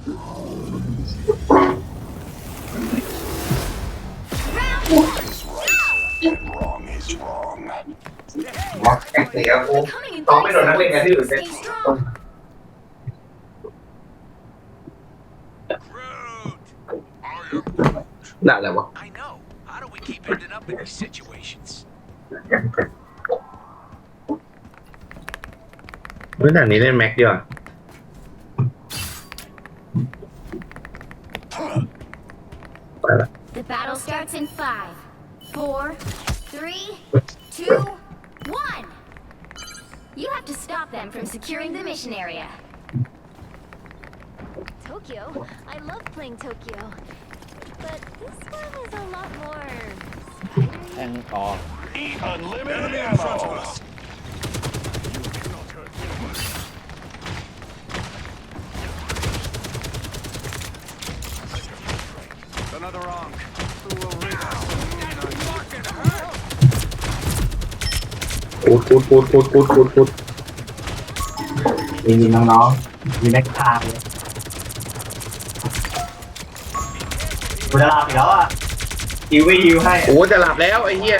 ว่าแข่งเสียกูต้องไม่โดนนักเรียนกันที่อื่นเลยน่าอะไรวะ I know. How do we keep ending up in these situations? เมื่อไหร่นี้เล่นแม็กดีกว่า starts in five, four, three, two, one. You have to stop them from securing the mission area. Tokyo? I love playing Tokyo. But this one is a lot more... And off. Eat unlimited Enemy ammo! In front of us. Another พูดพูดพูดพูดพูดพูดพูดมีมีน้องๆมีแม็กทางเลยกูจะหลาไปแล้วอะฮิวไม่ฮิวให้โอ้จะหลับแล้วไอ้เหี้ย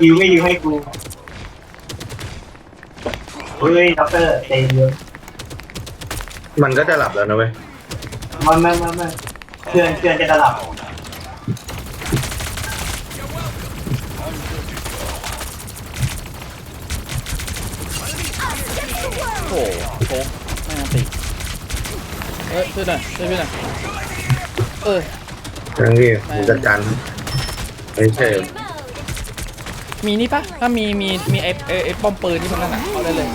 ฮิวไม่ฮิวให้กูเฮ้ยด็อกเตอร์เต็มเลยมันก็จะหลับแล้วนะเว้ยมันมันมันมันเพื่อนเพื่อนจะระดับ โหโค้งไม่งั้นติเอ้ยช่วยหน่อยช่วยพี่หน่อยเออนั่งที่ผมจัดการไม่ใช่มีนี่ปะถ้ามีมีมีไอ้ไอ้ไอ้ป้อมปืนที่มันนั่นอะเอาได้เลย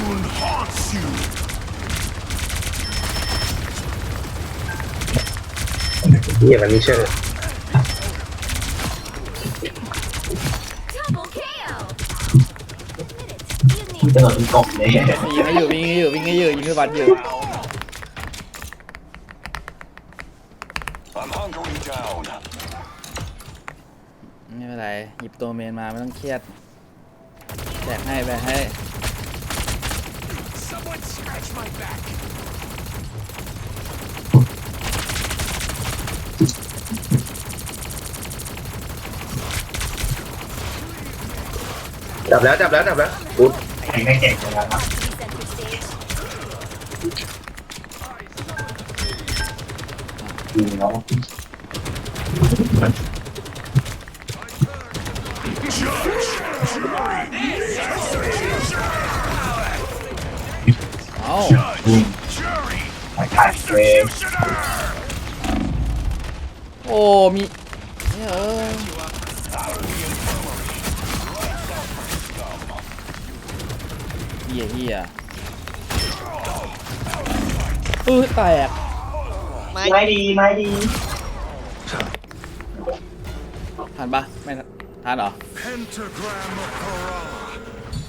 เหี้ยมันไม่ใช่ มันจะโดดเป็นกบเลยมียิงให้อยู่วิ่งให้อยู่วิ่งให้อยู่ยิงให้บัตรอยู่ I'm hunkering down. ไม่เป็นไรหยิบตัวเมนมาไม่ต้องเครียดแบกให้แบกให้ Someone scratch my back. จับแล้วจับแล้วจับแล้วพู ดแข่งได้เก่งเลยนะครับ ดีเนาะ เอ้าถ่ายถ่ายเวฟโอ้มีเนี่ยเออ ฮียเฮียเออแตกไม้ดีไม้ดีทันปะไม่ทันทันเหรอ Pentagram of Kerala.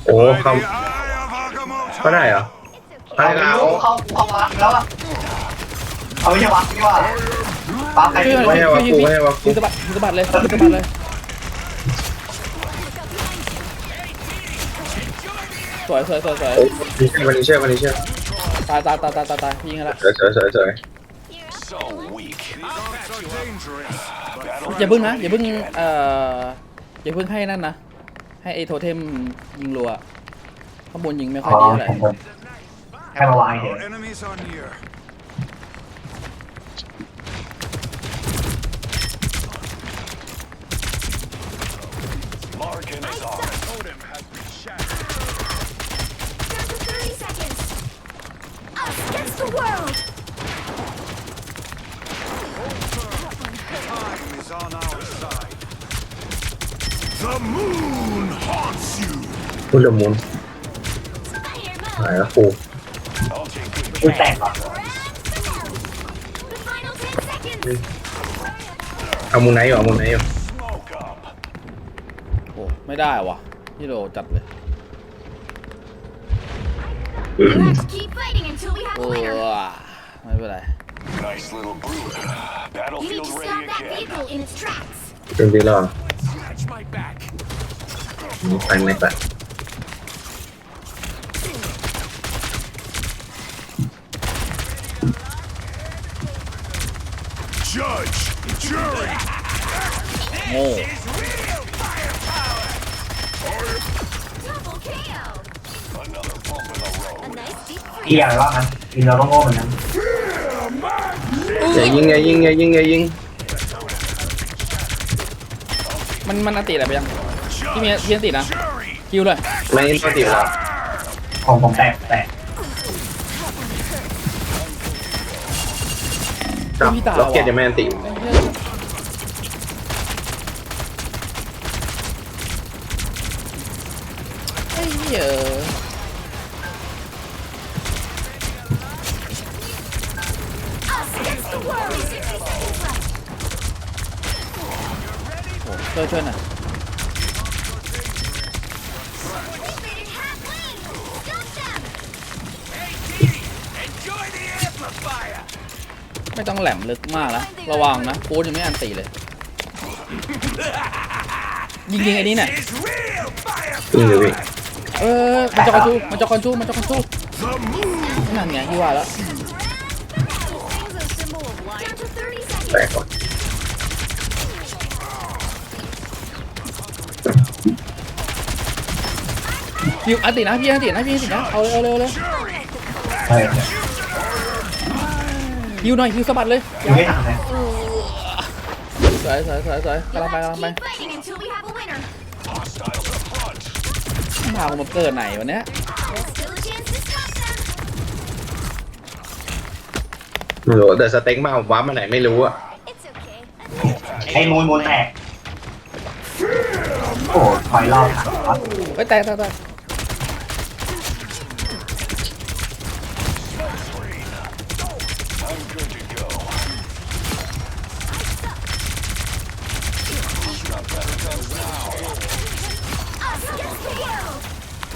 โอ้ค The Eye of Agamotto. ำก็ได้เหรอเอาได้ไปแล้วรู้เข้าเข้าวัดแล้วอะเอาไม่ใช่วัดนี่ว่าปั๊บใครช่วยหน่ไม่อยให้วะกูไม่ให้วะกูยิงสะบัดยิงสะบัดเลยยิงสะบัดเลย วยสวยสวยสวยโอ้วันนี้เชื่อวันนี้เชื่อตายตายตายตายตายตายยิงกันละสวยสวยสวยสวย So weak. So dangerous. อย่าพึ่งนะอย่าพึ่งเอ่ออย่าพึ่งให้นั่นนะให้ไอ้โทเทมยิงรัวข้างบนยิงไม่ค่อ๋อยอดีเท่าไหร่ผมผมแค่มาวางเฉย Our enemies are near. Marking is on. Totem has been shattered. Down to 30 seconds. Us against the world. Time is on our side. The moon haunts you. พูดละมุน Spider หาย mode. แล้วกู I'll take good ๆอุ้ยแตกว่ะ The final 10 seconds. เอามูไนท์อยู่เอามูไนท์อยู่ smoke up. โอ้ไม่ได้ว่ะ พี่โรจัดเลย You have to keep fighting until we have โอ้ a winner. ไม่เป็นไร Nice little brood. You need Battlefield to ready stop that again. vehicle in its tracks. จริงจริงๆแล้ว Scratch my back. มีไฟแม็กละ Judge, jury, โง่ Double A nice deep เกียร์อะไรบ้างนะทีมเราก็โง่เหมือนกันอย่ายิงอย่ายิงอย่ายิงอย่ายิงมันมันอันติอะไรไปยังพี่เมียพี่อันตินะ jury. คิวเลยไม่ปกติแล้วของผมแตกแตกจับพี่ตาล็อกเก็ตยังไม่อันติไอ้เหี้ย ช่วยช่วยหน่อย Completed half lane. Stop them. Enjoy the amplifier. ไม่ต้องแหลมลึกมากนะระวังนะกูดยังไม่อันติเลย ยิงยิงไอ้นี่หน่อย Is real fire. ยิงเลยพี่เออมันจะคอนชูมันจะคอนชูมันจะคอนชู The moon นั่นไงที่ว่าแล้ว Down to 30 seconds. แตกก่ อนคิวอันตินะพี่อันตินะพี่อันตินะเอาเลยเอาเลยเอาเลยเฮ้ยคิวหน่อยคิวสะบัดเลยยังไม่ทันเลยสวยสวยสวยสวย You'll กำลังไป have กำลัง to ไป keep fighting until we have a winner. พาผมมาเกิดไหนวันเนี้ย There's still a chance to stop them. ไม่รู้แต่สเต็กมาวับมาไหนไม่รู้อะ It's okay. ไอ้มูลมูลแตกโอ้ถอยรอบถังวะเฮ้ยแตกแตกแตก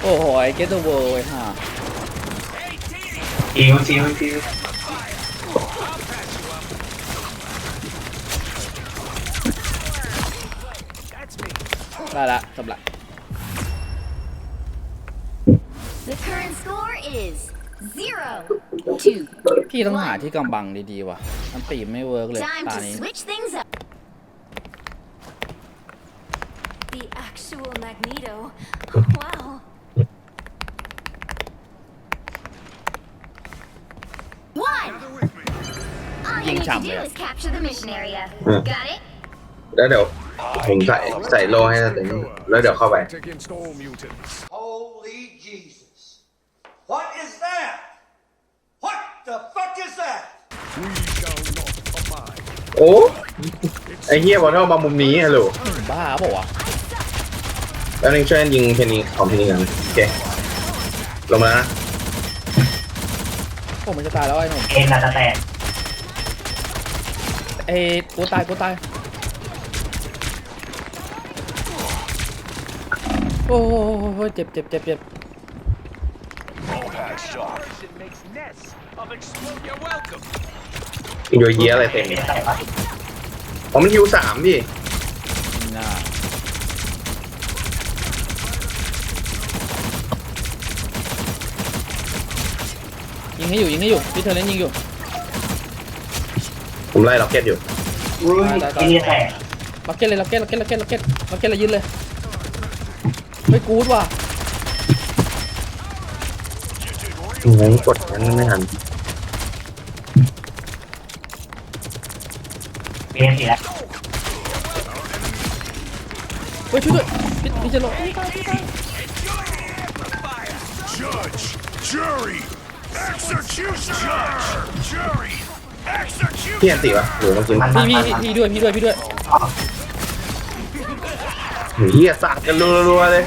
โอ้โหไอ้เกตเตอร์เวิร์ไอ้ห่าชิวชิวชิวได้ละจบละ The current score is zero two. พี่ต้องหาที่กำบังดีๆว่ะมันตีไม่เวิร์กเลย Time ตา to นี้ switch things up. The actual Magneto. Wow. One. All you ยิ ง need to ฉ่ำ do เลยอะ is capture the mission area. Mm. Got it? แล้วเดี๋ยวผมใส่ใส่โลให้สเต็กแล้วเดี๋ยวเข้าไป against all mutants. Holy Jesus. What is that? What the fuck is that? We shall not abide. โอ้ไอ้เฮียบอลเท่ามามุมนี้ฮัลโหลบ้าเปล่าวะแล้วนึงช่วยยิงเพนนีของเพนนีกันโอเคลงมาแล้วนะโอ้มันจะตายแล้วไอ้หนุ่มเอ็นอาจจะแตก เอ้ยกูตายกูตาย โอ้โหเจ็บเจ็บเจ็บเจ็บ makes nests of explode. You're welcome. โยเยียอะไรเต็มเอ็นแตกปะอ๋อมันฮิวสามพี่น่ายิงให้อยู่ยิงให้อยู่พี่เธอเล่นยิงอยู่ ผมไล่ล็อกเก็ตอยู่ อุ้ยไอ้นี่แตกล็อกเก็ตเลยล็อกเก็ตล็อกเก็ตล็อกเก็ตล็อกเก็ตล็อกเก็ตเลยยืนเลยเฮ้ยกูดว่ะงั้นกดงั้นไม่ทันเอ็นสีแล้วเฮ้ยช่วยด้วยพี่พี่จะลง Judge, jury, executioner. Judge, jury, พี่ executioner. อันติวะหรือเมื่อกี้มันพี่มันพี่มันพี่ด้วยพี่ด้วยพี่ด้วยเฮียสาดกันรัวๆเลย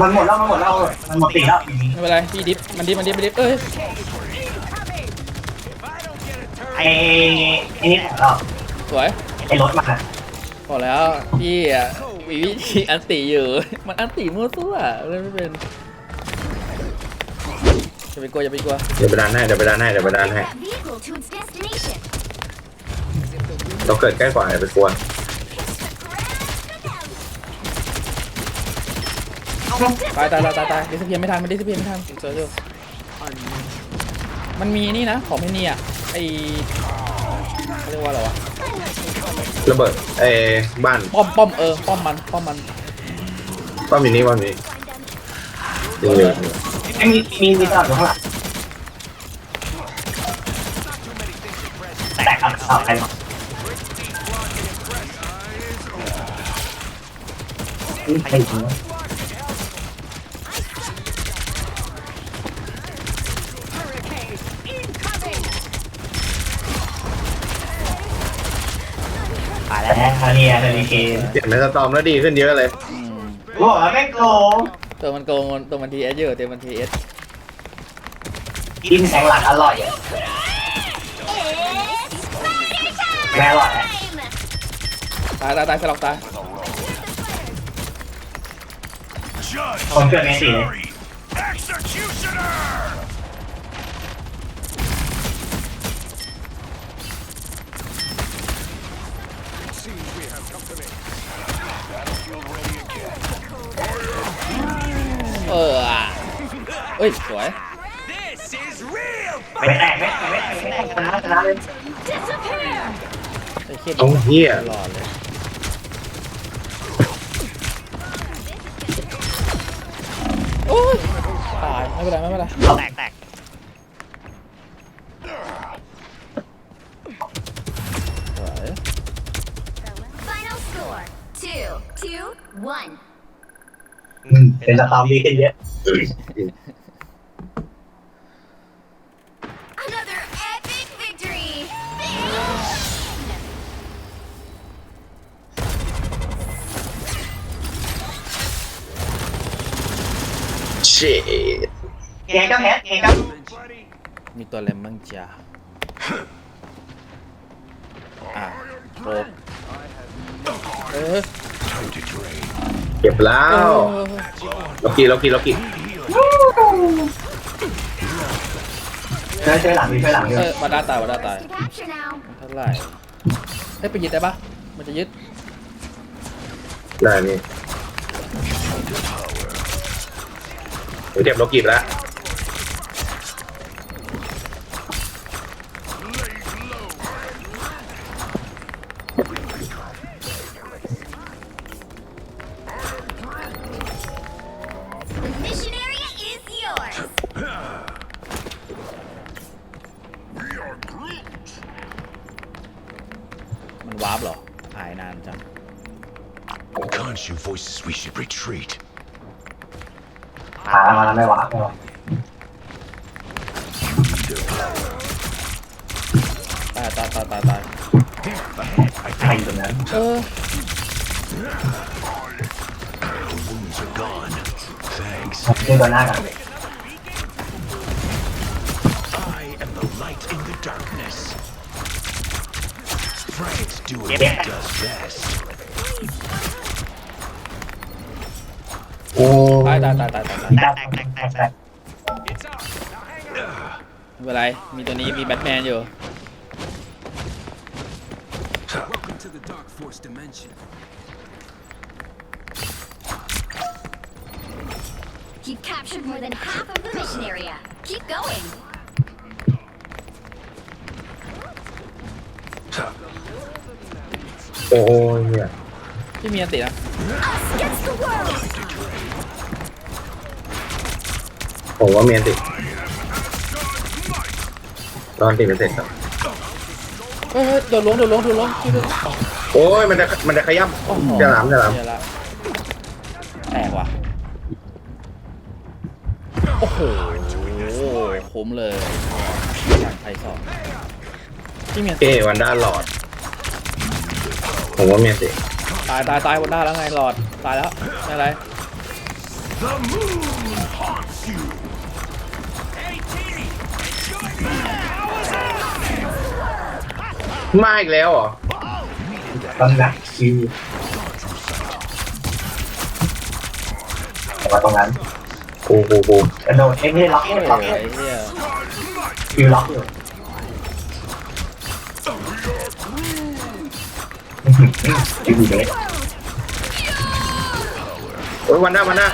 มันหมดแล้วมันหมดแล้วมันหมดตีแล้วอย่างนี้ไม่เป็นไรพี่ดิฟมันดิฟมันดิฟมันดิฟเอ้ยไอ้ไอ้นี่แตกแล้วสวยไอ้รถมันอะพอแล้วพี่อะมีวิธีอันติอยู่ มันอันติมั่วซั่วเล่นไม่เป็น อย่าไปกลัวอย่าไปกลัวเดี๋ยวไปดันให้เดี๋ยวไปดันให้เดี๋ยวไปดันให้ That vehicle to its destination. เราเกิดใกล้กว่าอย่าไปกลัวตายตายตายตายตายดิสเพียไม่ทันมันดิสเพียไม่ทันเจอเจอมันมีนี่นะของไม่นี่อะไออะไรเรียกว่าอะไรวะระเบิดเอ้บ้านป้อมป้อมเออป้อมมันป้อมมันป้อมอยู่นี่ป้อมอยู่นี่ยิงเลย ไม่มีมีมีตลาดอยู่ข้างหลังแตกครับเอาใครมาใครถึงตายแล้วเนี่ยนาฬิเกเปลี่ยนเป็นสตอมแล้วดีขึ้นเยอะเลยอืมบอกแล้วไม่โกง ตัวมันโกงตัวมันทีเอสเยอะตัวมันทีเอสกินแทงหลังอร่อยอะ It's party time! แม่อร่อยอะตายตายตายสลับตาย Judge Con chuyện nghe gì đấy? Fury, Executioner! Seems we have company. Battlefield ready again. เอออะเอ้ยสวย This is real ไม่แตกไม่แตกไม่แตกไม่แตกชนะชนะเลย Disappear! ไอ้เขี้ยเอาเหี้ย ตลอดเลยโอ้ยตายไม่เป็นไรไม่เป็นไรแตกแตกสวย Final score two, two, one. เป็นสตอมดีขึ้นเยอะ เชดเกงก็แพ้เกงก็มีตัวอะไรบ้างจ้าอะโอ้เออ Time to drain. เก็บแล้วเออล็อกกี้ล็อกกี้ล็อกกี้ช่วยช่วยหลังช่วยหลังด้เอวยอมาด้าตายมาด้าตาย To capture now. เท่าไหร่ให้ยไปยึดได้ปะมันจะยึดได้นี่ ผมเก็บล็อกกี้ไปแล้ว The mission area is yours. We are Groot. มันวาร์ปเหรอหายนานจัง Khonshu voices we should retreat. หามาแล้วไม่หวาไม่หวาตายตายตายตายตายใครอยู่ตรงนั้นเออ The wounds are gone. Thanks. ช่วยตัวหน้ากัน I am the light in the darkness. Frank's doing Yep. what he does best. โอ้ตายตายตายตายตายตายแตกแตกแตกแตกแตกไม่เป็นไร มีตัวนี้มีแบทแมนอยู่ Welcome to the Dark Force dimension. You've captured more than half of the mission area. Keep going. โอ้ยเนี่ย ที่มีอันตินะ Us against the world! ผมว่าเมียนติดตอนติดมันเสร็จครับเฮ้ยเฮ้ยโดนล้วงโดนล้วงโดนล้วงช่วยด้วยโอ้ยมันจะมันจะขย้โอ้โหำจะหลามจะหลามเหี้ยละแตกว่ะโอ้โหคุ้มเลยหลังไทยสองที่มีอันติเอ้วันด้าหลอด ผมว่าเมียนติดตายตายตายบนหน้าแล้วไงหลอดตายแล้วไม่เป็นไร The moon มาอีกแล้วเหรอต้องนักคิวแต่ว่าตรงนั้นกูกูกูกระโดดเอ็มนี่ล็อกโอ้เอ็มโหล็อกไอ้เหี้ยคิวล็อกอยู่คิวเด็กโอ้ยวันด้าวันด้า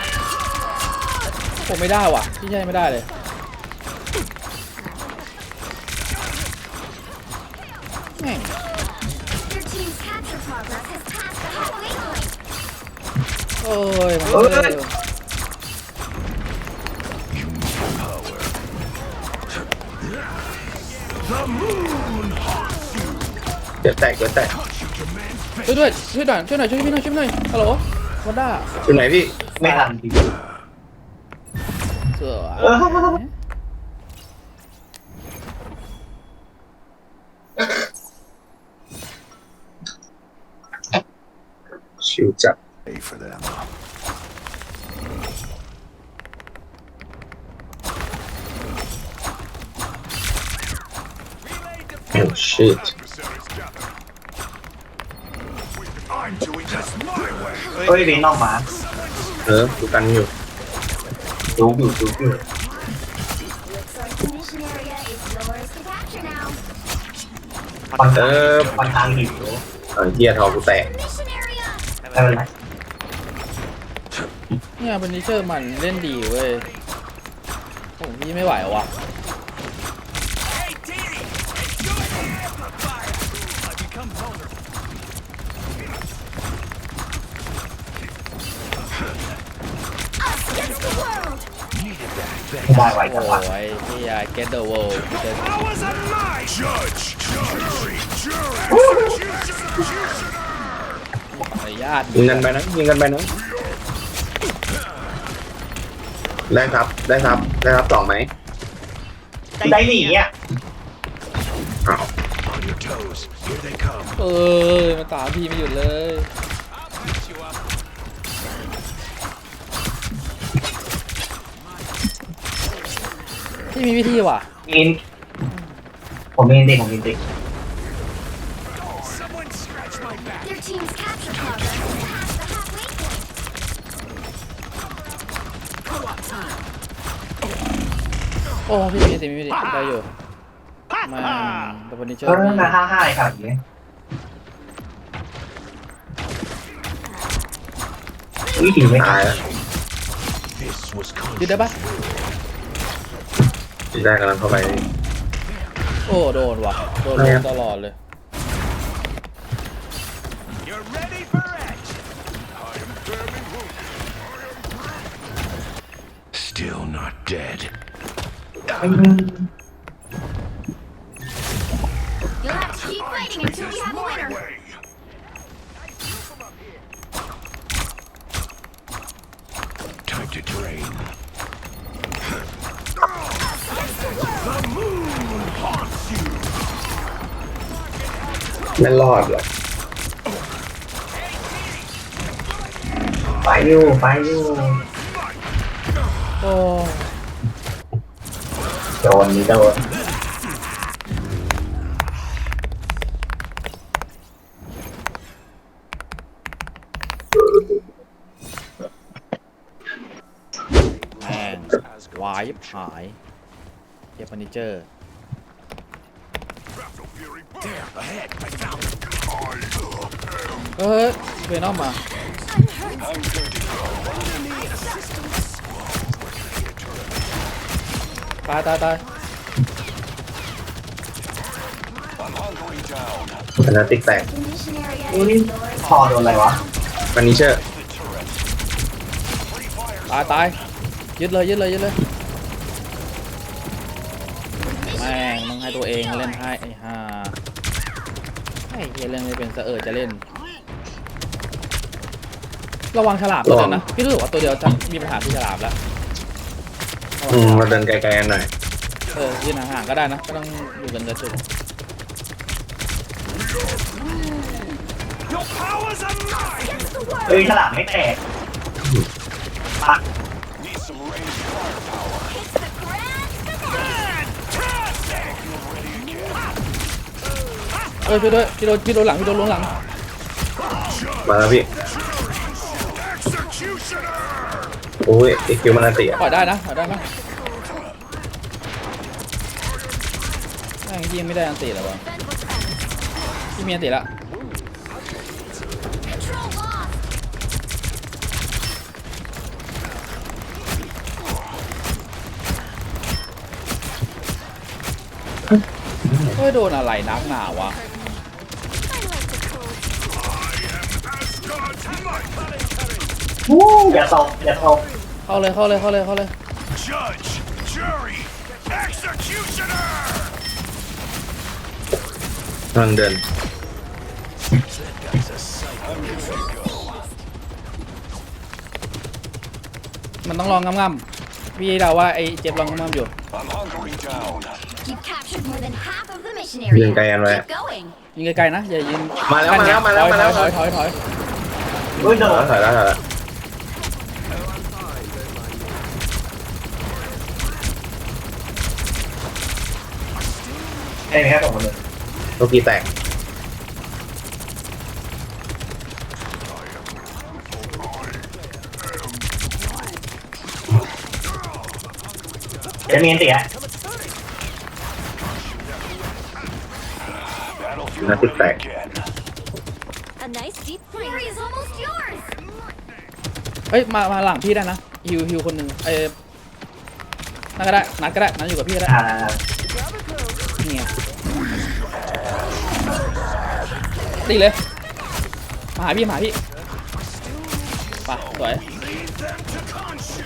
ผมไม่ได้ว่ะพี่ใช่ไม่ได้เลย โอ้ยมันเอ้ยเออ The moon haunts you. เดี๋ยวแตกเดี๋ยวแตกช่วยด้วยช่วยหน่อยช่วยหน่อยช่วยพี่หน่อยช่วยพี่หน่อยฮัลโหลวันด้าอยู่ไหนพี่ไม่ทันจริงเสือเออชิวจัด Pay for them. oh shit Adversaries gather. I'm doing this my way. เฮ้ยเบนออกมาเออดูกัน เออปันทางหิวเออเฮียทอกูแตก Mission area. ไม่เป็นนี่ยเป็นนิเชอร์มันเล่นดีเว้ยโอ้พี่ไม่ไหวว่ะ Us against the world. ไม่ได้ไวโอ้ยพี่ยาก get the world ญาตยิงกันไปนะยิงกันไปนะ ได้ครับ ได้ครับ ได้ครับสองไหมได้หนีอะอ้าว On your toes. Here they come. เออมาตามพี่ไม่หยุดเลยพี่มีวิธีว่ะอินผมมีเด็กผมมีเด็ก Someone scratch my back. Your team's capture progress โอ้พี่มีวิธีมีวิธีได้อยู่ มาแต่วันนี้เจอเออพี่มาห้าห้าครับอย่างนี้วิธีไม่ตาตายยแล้ว This was ยืดได้ปะได้กำลังเข้าไป โอ้โดนว่ะ โดนอะไรลอะงตลอดเลย You'll have to keep fighting until we have a My winner. way. Time to drain. The moon haunts you. ไม่รอดหรอก ไปอยู่ไปอยู่ โอ้ โ ดนนี่โดนแม่งวายยิบหายเก็บเฟอร์นิเจอร์ Battle Fury. There, ahead. I found it. I เฮ้ยเวนอมมา ตายตายตายชนะติ๊กแตก The mission area อุ้ย is yours. คอโดนอะไรวะฟันนิเชอร์ตายตายยึดเลยยึดเลยยึดเลยแม่งมึงให้ตัวเองเล่นให้ไอ้ห่าไอ้เฮียเล่นไม่เป็นสะเออจะเล่น ระวังฉลามตัวเดียวนะพี่รู้สึกว่าตัวเดียวจะมีปัญหาที่ฉลามแล้วระวัง อืมฉลามเราเดินไกลๆกันหน่อยเออยืนห่างๆก็ได้นะก็ต้องอยู่กันกระจุก Your powers are mine. เฮ้ยฉลามไม่แตกปัก Need some ranged firepower. It's the grand finale. Fantastic. เออช่วยด้วยพี่โดนพี่โดนหลังพี่โดนลวงหลังมาแล้วพี่ Executioner. โอ้ยไอคิวมันอันติอะปล่อยได้นะปล่อยได้ไห กี้ยังไม่ได้อันตีแล้ววะพี่มีอันตีละเฮ้ยโดนอะไรนักหนาวะอย่าตกอย่าตกเข้าเลยเข้าเลยเข้าเลยเข้าเลย กำลังเดินมันต้องลองงำๆพี่เดาว่าไอ้เจ็บลองงำๆอยู่ I'm hunkering down. You've captured more than half of the mission ยิง area. ไกลกันไว้ Keep going. ยิงไกลๆนะอย่ายิงมาแล้วมาแล้วมาแล้วมาแล้ว ถอยถอยถอยถอยอุ้ยโดถอยนแล้วถอยแล้วถอยแล้วไอ้แค่สองคนเลย โลกีแตกจะมีอันติอะนาติดแตก A nice deep clean. Area is almost yours. เอ้ยมามาหลังพี่ได้นะฮิวฮิวคนหนึ่งเอ้ยนั่นก็ได้นัดก็ได้นัดอยู่กับพี่ก็ได้ อ่า นี่ไง ตีเลย มาหาพี่มาหาพี่ไปสวย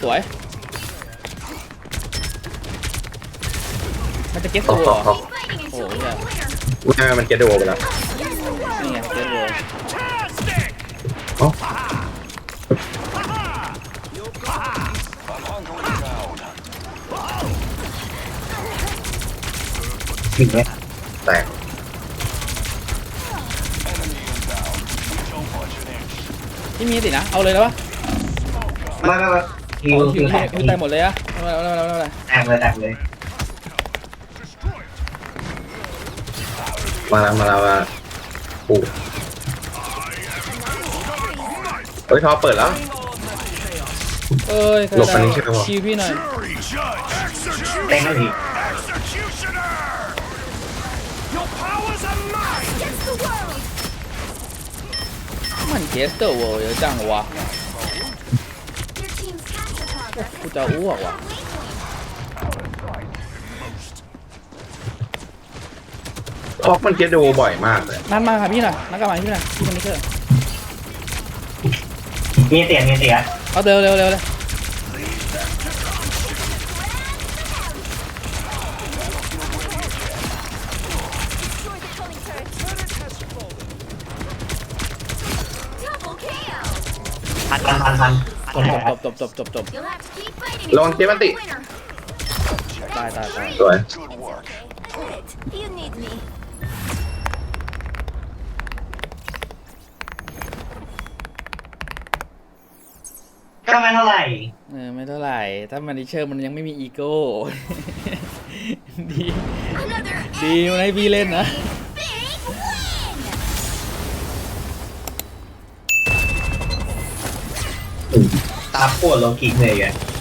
สวย มันจะเก็ตเขาตัวเหรเขาอเขา Fighting Oh, until yeah. the winner. ไม่มันเก็ตโดไปแล้วนี่ไงเก็ตตัว Fantastic. เอ้า I'm hunkering down. ถึงไหม แตก พี่มีสินะ เอาเลยแล้ววะไม่ไม่ไม่ฮิวเอาฮิฮิววแตกฮิวตายหมดเลยอะไม่เป็นไรไม่เป็นไรไม่เป็นไรแตกเลยแตกเลยมาแล้วมาแล้วมาปูเฮ้ยทอเปิดแล้ว เอ้ยหลบอันนี้ใช่ไหมวะคิวพี่หน่อย Jury, judge, เต้น executioner. ไม่ดี Executioner. มันเกสเตอร์เวอร์เยอะจังวะ Your team's capture progress กูจะอ้วกว่ะพอกมันเก็ตโดบ่อยมากเลยนัดมาค่ะพี่หน่อยนัดกลับมาพี่หน่อยพี่คนนี้เชื่อมีอันติมีอันติอะเอาเร็วเร็วเร็วเลย พันพันพันพันคนแหจบจบจบจบจบ You'll have to keep fighting ระวัง until เจ็บมันติ the winner. ตายตายตายสวย Good work. Good. You need me. ก็ไม่เท่าไหร่ เออไม่เท่าไหร่ ถ้ามันดิเชอร์มันยังไม่มีอีโก้ ดี Another ดีมันให้พี่เล่นนะ big win. ตาปว